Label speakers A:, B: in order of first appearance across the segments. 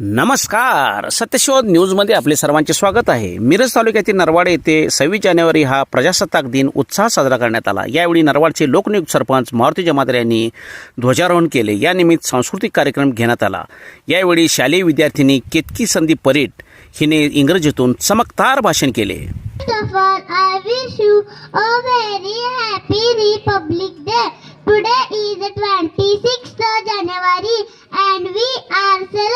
A: नमस्कार. सत्यशोध न्यूजमध्ये आपले सर्वांचे स्वागत आहे. मिरज तालुक्यातील नरवाड येथे सव्वीस जानेवारी हा प्रजासत्ताक दिन उत्साहात साजरा करण्यात आला. यावेळी नरवाडचे लोकनियुक्त सरपंच मारुती जमादार यांनी ध्वजारोहण केले. यानिमित्त सांस्कृतिक कार्यक्रम घेण्यात आला. यावेळी शालेय विद्यार्थिनी केतकी संदीप परीट हिने इंग्रजीतून चमकदार भाषण केले.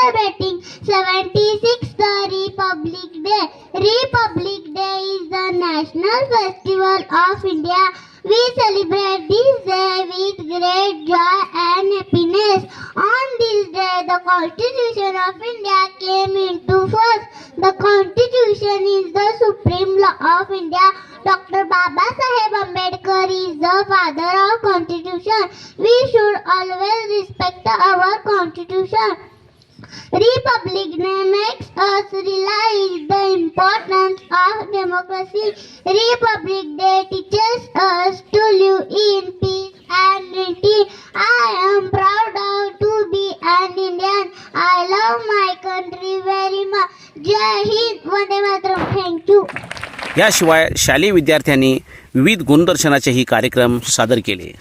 B: Celebrating 76th Republic Day. Republic Day is the national festival of India. We celebrate this day with great joy and happiness. On this day, the Constitution of India came into force. The Constitution is the supreme law of India. Dr. Baba Saheb Ambedkar is the father of Constitution. We should always respect our Constitution. Republic Day makes us realize the importance of democracy. Republic Day teaches us to live in peace and unity. I am proud of to be an Indian. I love my country very much. Jai Hind, Vande Mataram. Thank you.
A: याशिवाय शालेय विद्यार्थ्यांनी विविध गुणदर्शनाचेही कार्यक्रम सादर केले